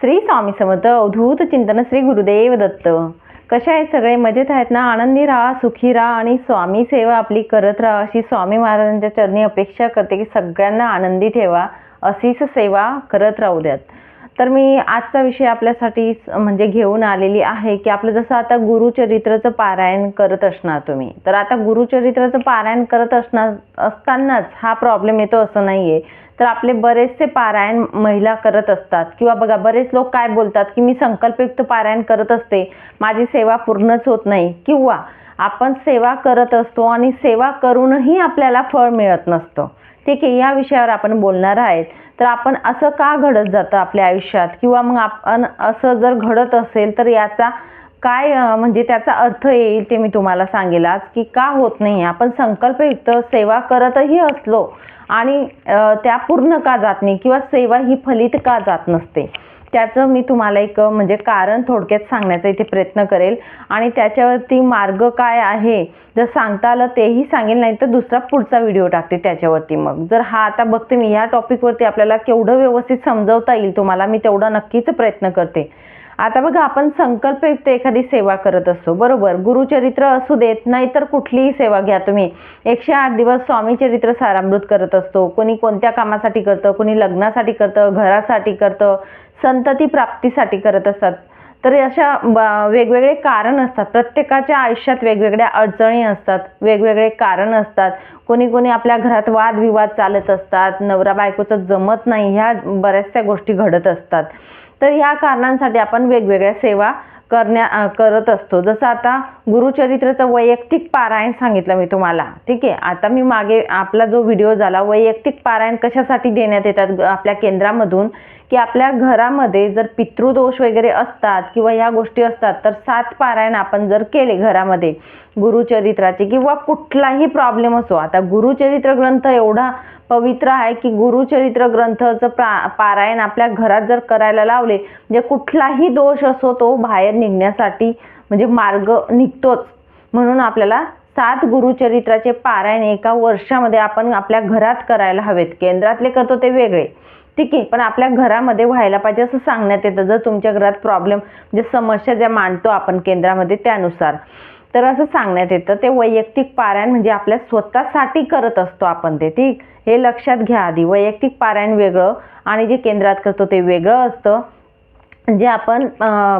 श्री स्वामी समर्थ अवधूत चिंतन श्री गुरुदेव दत्त. कशा आहेत सगळे? मजेत आहेत ना? आनंदी राहा सुखी राहा आणि स्वामी सेवा आपली करत राहा. अशी स्वामी महाराजांच्या चरणी अपेक्षा करते की सगळ्यांना आनंदी ठेवा. अशीच सेवा करत राहू द्यात. तर मी आजचा विषय आपल्यासाठी म्हणजे घेऊन आलेली आहे की आपलं जसं आता गुरुचरित्राचं पारायण करत असणार तुम्ही. तर आता गुरुचरित्राचं पारायण करत असणार असतानाच हा प्रॉब्लेम येतो असं नाही आहे तर आपले बरेचसे पारायण महिला करत असतात. किंवा बघा बरेच लोक काय बोलतात की मी संकल्पयुक्त पारायण करत असते. माझी सेवा पूर्णच होत नाही. किंवा आपण सेवा करत असतो आणि सेवा करूनही आपल्याला फळ मिळत नसतं. ठीक आहे या विषयावर आपण बोलणार आहेत. तर आपण असं का घडत जातं आपल्या आयुष्यात? किंवा मग आपण असं जर घडत असेल तर याचा काय म्हणजे त्याचा अर्थ येईल ते मी तुम्हाला सांगेल आज की का होत नाही? आपण संकल्पयुक्त सेवा करतही असलो आणि त्या पूर्ण का जात नाही किंवा सेवा ही फलित का जात नसते? त्याचं मी तुम्हाला एक म्हणजे कारण थोडक्यात सांगण्याचा इथे प्रयत्न करेल. आणि त्याच्यावरती मार्ग काय आहे? जर सांगता आलं तेही सांगेल नाही तर दुसरा पुढचा व्हिडिओ टाकते त्याच्यावरती मग. जर हा आता बघते मी ह्या टॉपिकवरती आपल्याला केवढं व्यवस्थित समजवता येईल तुम्हाला मी तेवढा नक्कीच प्रयत्न करते. आता बघा आपण संकल्पयुक्त एखादी सेवा करत असतो बरोबर? गुरुचरित्र असू देत नाहीतर कुठलीही सेवा घ्या तुम्ही. एकशे आठ दिवस स्वामी चरित्र सारामृत करत असतो. कोणी कोणत्या कामासाठी करतं कोणी लग्नासाठी करतं घरासाठी करतं संतती प्राप्तीसाठी करत असतात. तर अशा वेगवेगळे कारण असतात. प्रत्येकाच्या आयुष्यात वेगवेगळ्या अडचणी असतात वेगवेगळे कारण असतात. कोणी कोणी आपल्या घरात वादविवाद चालत असतात नवरा बायकोचं जमत नाही ह्या बऱ्याचशा गोष्टी घडत असतात. तर ह्या कारणांसाठी आपण वेगवेगळ्या सेवा करण्या करत असतो. जसं आता गुरुचरित्राचं वैयक्तिक पारायण सांगितलं मी तुम्हाला. ठीक आहे? आता मी मागे आपला जो व्हिडिओ झाला वैयक्तिक पारायण कशासाठी देण्यात येतात आपल्या केंद्रामधून? की आपल्या घरामध्ये जर पितृदोष वगैरे असतात किंवा ह्या गोष्टी असतात तर सात पारायण आपण जर केले घरामध्ये गुरुचरित्राचे किंवा कुठलाही प्रॉब्लेम असो. आता गुरुचरित्र ग्रंथ एवढा पवित्र आहे की गुरुचरित्र ग्रंथाचं प्रा पारायण आपल्या घरात जर करायला लावले म्हणजे कुठलाही दोष असो तो बाहेर निघण्यासाठी म्हणजे मार्ग निघतोच. म्हणून आपल्याला सात गुरुचरित्राचे पारायण एका वर्षामध्ये आपण आपल्या घरात करायला हवेत. केंद्रातले करतो ते वेगळे. ठीक आहे पण आपल्या घरामध्ये व्हायला पाहिजे असं सांगण्यात येतं. जर तुमच्या घरात प्रॉब्लेम म्हणजे समस्या ज्या मांडतो आपण केंद्रामध्ये त्यानुसार. तर असं सांगण्यात येतं ते वैयक्तिक पारायण म्हणजे आपल्या स्वतःसाठी करत असतो आपण ते ठीक? हे लक्षात घ्या आधी. वैयक्तिक पारायण वेगळं आणि जे केंद्रात करतो ते वेगळं असतं. जे आपण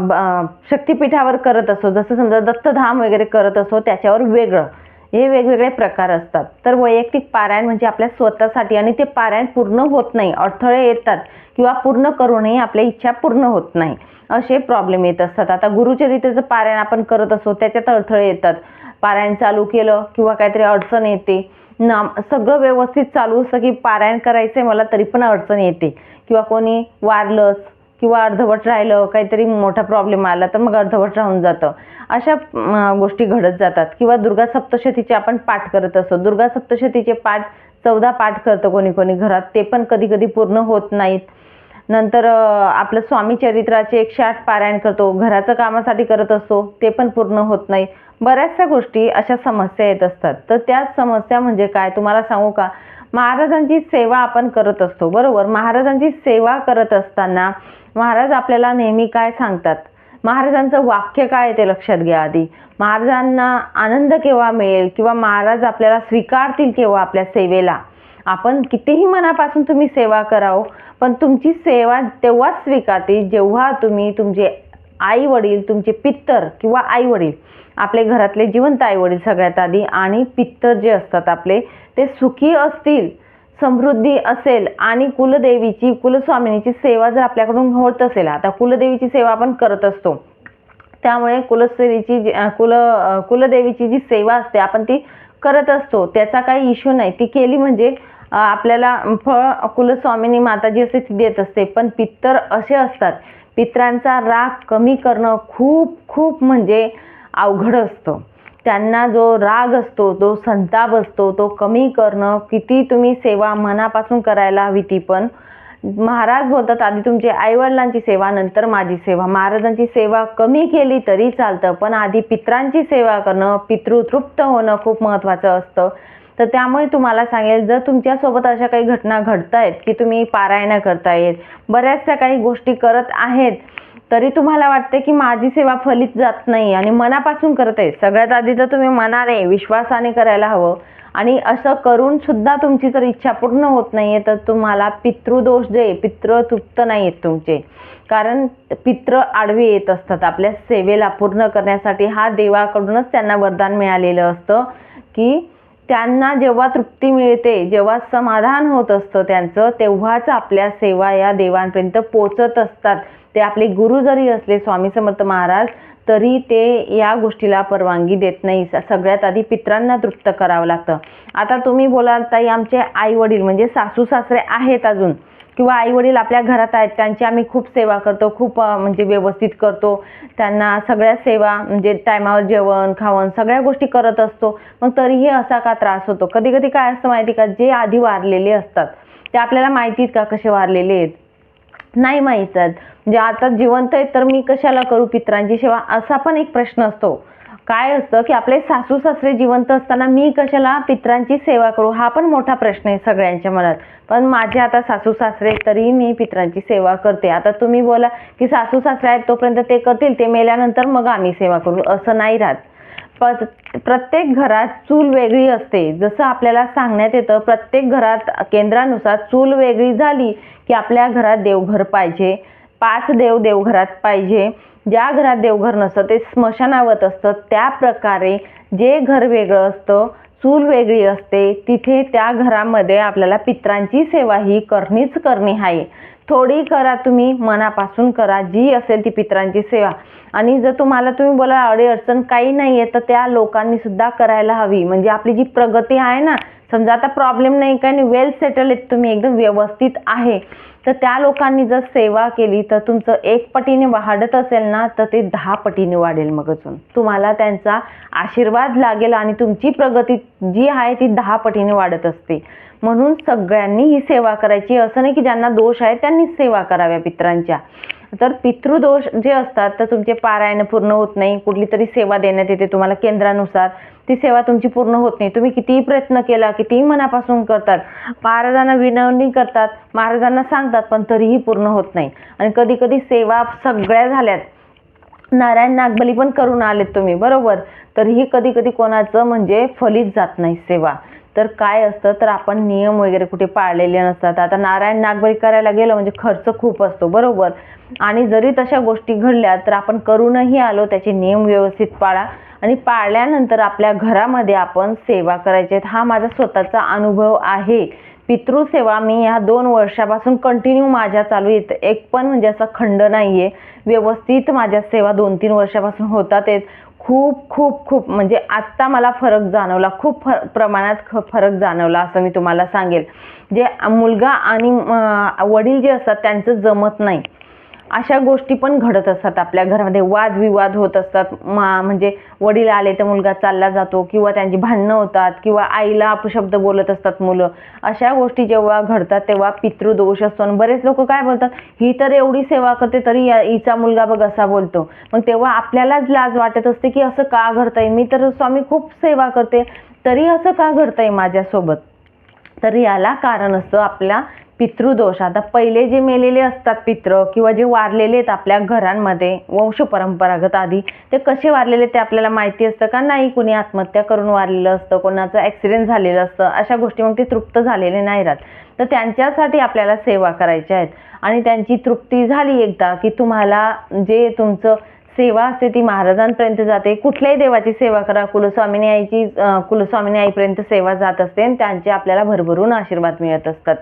ब- शक्तिपीठावर करत असतो जसं समजा दत्तधाम वगैरे करत असतो त्याच्यावर वेगळं. हे वेगवेगळे प्रकार असतात. तर वैयक्तिक पारायण म्हणजे आपल्या स्वतःसाठी आणि ते पारायण पूर्ण होत नाही. अडथळे येतात किंवा पूर्ण करूनही आपल्या इच्छा पूर्ण होत नाही. असे प्रॉब्लेम येत असतात. आता गुरुचरित्राचं पारायण आपण करत असतो त्याच्यात अडथळे येतात. पारायण चालू केलं किंवा काहीतरी अडचण येते. नाम सगळं व्यवस्थित चालू असतं की पारायण करायचं आहे मला तरी पण अडचण येते. किंवा कोणी वारलंच किंवा अर्धवट राहिलं काहीतरी मोठा प्रॉब्लेम आला तर मग अर्धवट राहून जातं. अशा गोष्टी घडत जातात. किंवा दुर्गा सप्तशतीचे आपण पाठ करत असतो. दुर्गा सप्तशतीचे पाठ चौदा पाठ करतं कोणी कोणी घरात. ते पण कधी कधी पूर्ण होत नाहीत. नंतर आपलं स्वामी चरित्राचे एकशे आठ पारायण करतो घराचं कामासाठी करत असतो ते पण पूर्ण होत नाही. बऱ्याचशा गोष्टी अशा समस्या येत असतात. तर त्या समस्या म्हणजे काय? तुम्हाला सांगू का? महाराजांची सेवा आपण करत असतो बरोबर? महाराजांची सेवा करत असताना महाराज आपल्याला नेहमी काय सांगतात? महाराजांचं वाक्य काय आहे ते लक्षात घ्या आधी. महाराजांना आनंद केव्हा मिळेल? किंवा महाराज आपल्याला स्वीकारतील केव्हा आपल्या सेवेला? आपण कितीही मनापासून तुम्ही सेवा करावं पण तुमची सेवा तेव्हाच स्वीकारते जेव्हा तुम्ही तुमचे आई वडील तुमचे पित्तर किंवा आई वडील आपले घरातले जिवंत आई वडील सगळ्यात आधी आणि पित्तर जे असतात आपले ते सुखी असतील समृद्धी असेल आणि कुलदेवीची कुलस्वामिनीची सेवा जर आपल्याकडून होत असेल आता कुलदेवीची सेवा आपण करत असतो. त्यामुळे कुलस्त्रीची जी कुल कुलदेवीची जी सेवा असते आपण ती करत असतो. त्याचा काही इश्यू नाही. ती केली म्हणजे आपल्याला फळ कुलस्वामिनी माताजी असे ती देत असते. पण पित्तर असे असतात. पित्रांचा राग कमी करणं खूप खूप म्हणजे अवघड असतं. त्यांना जो राग असतो तो संताप असतो तो कमी करणं किती तुम्ही सेवा मनापासून करायला हवी ती पण. महाराज बोलतात आधी तुमची आईवडिलांची सेवा नंतर माझी सेवा. महाराजांची सेवा कमी केली तरी चालतं पण आधी पित्रांची सेवा करणं पितृतृप्त होणं खूप महत्त्वाचं असतं. तर त्यामुळे तुम्हाला सांगेल जर तुमच्यासोबत अशा काही घटना घडत आहेत की तुम्ही पारायण करतायत बऱ्याचशा काही गोष्टी करत आहेत तरी तुम्हाला वाटते की माझी सेवा फलित जात नाही आणि मनापासून करत आहे. सगळ्यात आधी तर तुम्ही मनाने विश्वासाने करायला हवं आणि असं करून सुद्धा तुमची जर इच्छा पूर्ण होत नाही आहे तर तुम्हाला पितृदोष जे पितृ तृप्त नाही आहेत तुमचे. कारण पित्र आडवे येत असतात. आपल्या सेवेला पूर्ण करण्यासाठी हा देवाकडूनच त्यांना वरदान मिळालेलं असतं की त्यांना जेव्हा तृप्ती मिळते जेव्हा समाधान होत असतं त्यांचं तेव्हाच आपल्या सेवा या देवांपर्यंत पोचत असतात. ते आपले गुरु जरी असले स्वामी समर्थ महाराज तरी ते या गोष्टीला परवानगी देत नाही. सगळ्यात आधी पित्रांना तृप्त करावं लागतं. आता तुम्ही बोलाल ताई आमचे आई वडील म्हणजे सासू सासरे आहेत अजून. किंवा आई वडील आपल्या घरात आहेत त्यांची आम्ही खूप सेवा करतो खूप म्हणजे व्यवस्थित करतो. त्यांना सगळ्या सेवा म्हणजे टायमावर जेवण खावण सगळ्या गोष्टी करत असतो. मग तरीही असा का त्रास होतो? कधी कधी काय असतं माहिती का? जे आधी वारलेले असतात ते आपल्याला माहितीत का कसे वारलेले आहेत? नाही माहीत आहेत. म्हणजे आता जिवंत आहेत तर मी कशाला करू पित्रांची सेवा? असा पण एक प्रश्न असतो. काय असतं की आपले सासू सासरे जिवंत असताना मी कशाला पित्रांची सेवा करू? हा पण मोठा प्रश्न आहे सगळ्यांच्या मनात. पण माझे आता सासू सासरे तरी मी पित्रांची सेवा करते. आता तुम्ही बोला की सासू सासरे आहेत तोपर्यंत ते करतील ते मेल्यानंतर मग आम्ही सेवा करू. असं नाही राहत. प्रत्येक घरात चूल वेगळी असते. जसं आपल्याला सांगण्यात येतं प्रत्येक घरात केंद्रानुसार चूल वेगळी झाली की आपल्या घरात देवघर पाहिजे. पाच देव देवघरात पाहिजे. ज्या घरात देवघर नसतं ते स्मशानावत असतं. त्या प्रकारे जे घर वेगळं असतं चूल वेगळी असते तिथे त्या घरामध्ये आपल्याला पित्रांची सेवा ही करणीच करणी आहे. थोडी करा तुम्ही मनापासून करा. जी असेल ती पित्रांची सेवा. आणि जर तुम्हाला तुम्ही बोला अडचण काही नाही आहे तर त्या लोकांनी सुद्धा करायला हवी. म्हणजे आपली जी प्रगती आहे ना समजा आता प्रॉब्लेम नाही काय वेल सेटल आहेत तुम्ही. एकदम व्यवस्थित आहे. तर त्या लोकांनी जर सेवा केली तर तुमचं एक पटीने वाढत असेल ना तर ते दहा पटीने वाढेल मग अजून. तुम्हाला त्यांचा आशीर्वाद लागेल आणि तुमची प्रगती जी आहे ती दहा पटीने वाढत असते. म्हणून सगळ्यांनी ही सेवा करायची. असं नाही की ज्यांना दोष आहे त्यांनीच सेवा कराव्या पित्रांच्या. तर पितृदोष जे असतात तर तुमचे पारायण पूर्ण होत नाही. कुठली तरी सेवा देण्यात येते तुम्हाला केंद्रानुसार. ती सेवा तुमची पूर्ण होत नाही. तुम्ही कितीही प्रयत्न केला कितीही मनापासून करतात महाराजांना विनवणी करतात महाराजांना सांगतात पण तरीही पूर्ण होत नाही. आणि कधी कधी सेवा सगळ्या झाल्यात. नारायण नागबली पण करून आलेत तुम्ही बरोबर? तरीही कधी कधी कोणाचं म्हणजे फलित जात नाही सेवा. तर काय असतं? तर आपण नियम वगैरे कुठे पाळलेले नसतात. आता नारायण नागबळी करायला गेलो म्हणजे खर्च खूप असतो बरोबर? आणि जरी तशा गोष्टी घडल्या तर आपण करूनही आलो त्याचे नियम व्यवस्थित पाळा. आणि पाळल्यानंतर आपल्या घरामध्ये आपण सेवा करायचे हा माझा स्वतःचा अनुभव आहे. पितृसेवा मी ह्या दोन वर्षापासून कंटिन्यू माझ्या चालू येत. एक पण म्हणजे असा खंड नाही आहे व्यवस्थित माझ्या सेवा दोन तीन वर्षापासून होतात आहेत खूप खूप खूप म्हणजे आत्ता मला फरक जाणवला खूप फ प्रमाणात ख फरक जाणवला असं मी तुम्हाला सांगेल. जे मुलगा आणि वडील जे असतात त्यांचं जमत नाही. अशा गोष्टी पण घडत असतात आपल्या घरामध्ये. वादविवाद होत असतात. मा म्हणजे वडील आले तर मुलगा चालला जातो किंवा त्यांची भांडणं होतात किंवा आईला अपशब्द बोलत असतात मुलं. अशा गोष्टी जेव्हा घडतात तेव्हा पितृदोष असतो. आणि बरेच लोक काय बोलतात? ही तर एवढी सेवा करते तरी हिचा मुलगा बघ असा बोलतो. मग तेव्हा आपल्यालाच लाज वाटत असते की असं का घडतंय? मी तर स्वामी खूप सेवा करते. तरी असं का घडतंय माझ्यासोबत? तर याला कारण असतं आपल्या पितृदोष. आता पहिले जे मेलेले असतात पित्र किंवा जे वारलेले आहेत आपल्या घरांमध्ये वंश परंपरागत आधी ते कसे वारलेले ते आपल्याला माहिती असतं का? नाही कुणी आत्महत्या करून वारलेलं असतं कोणाचं ॲक्सिडेंट झालेलं असतं अशा गोष्टी मग ते तृप्त झालेले नाही राहत. तर त्यांच्यासाठी आपल्याला सेवा करायच्या आहेत. आणि त्यांची तृप्ती झाली एकदा की तुम्हाला जे तुमचं सेवा असते ती महाराजांपर्यंत जाते. कुठल्याही देवाची सेवा करा कुलस्वामिनी आईची कुलस्वामिनी आईपर्यंत सेवा जात असते आणि त्यांचे आपल्याला भरभरून आशीर्वाद मिळत असतात.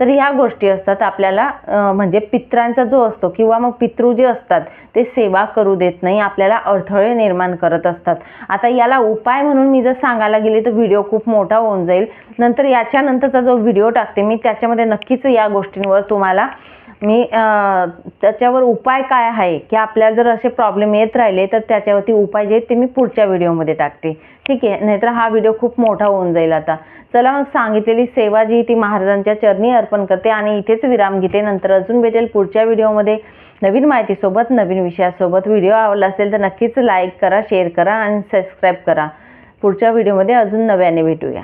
तर ह्या गोष्टी असतात आपल्याला म्हणजे पित्रांचा जो असतो किंवा मग पितृ जे असतात ते सेवा करू देत नाही आपल्याला अडथळे निर्माण करत असतात. आता याला उपाय म्हणून मी जर सांगायला गेले तर व्हिडिओ खूप मोठा होऊन जाईल. नंतर याच्यानंतरचा जो व्हिडिओ टाकते मी त्याच्यामध्ये नक्कीच या गोष्टींवर तुम्हाला मी त्याच्यावर उपाय काय आहे की आपल्याला जर असे प्रॉब्लेम येत राहिले तर त्याच्यावरती उपाय जे ते मी पुढच्या व्हिडिओमध्ये टाकते. ठीक आहे? नाहीतर हा व्हिडिओ खूप मोठा होऊन जाईल आता. चला मग सांगितलेली सेवा जी ती महाराजांच्या चरणी अर्पण करते आणि इथेच विराम घेते. नंतर अजून भेटेल पुढच्या व्हिडिओमध्ये. नवीन माहितीसोबत नवीन विषयासोबत. व्हिडिओ आवडला असेल तर नक्कीच लाईक करा शेअर करा आणि सबस्क्राईब करा. पुढच्या व्हिडिओमध्ये अजून नव्याने भेटूया.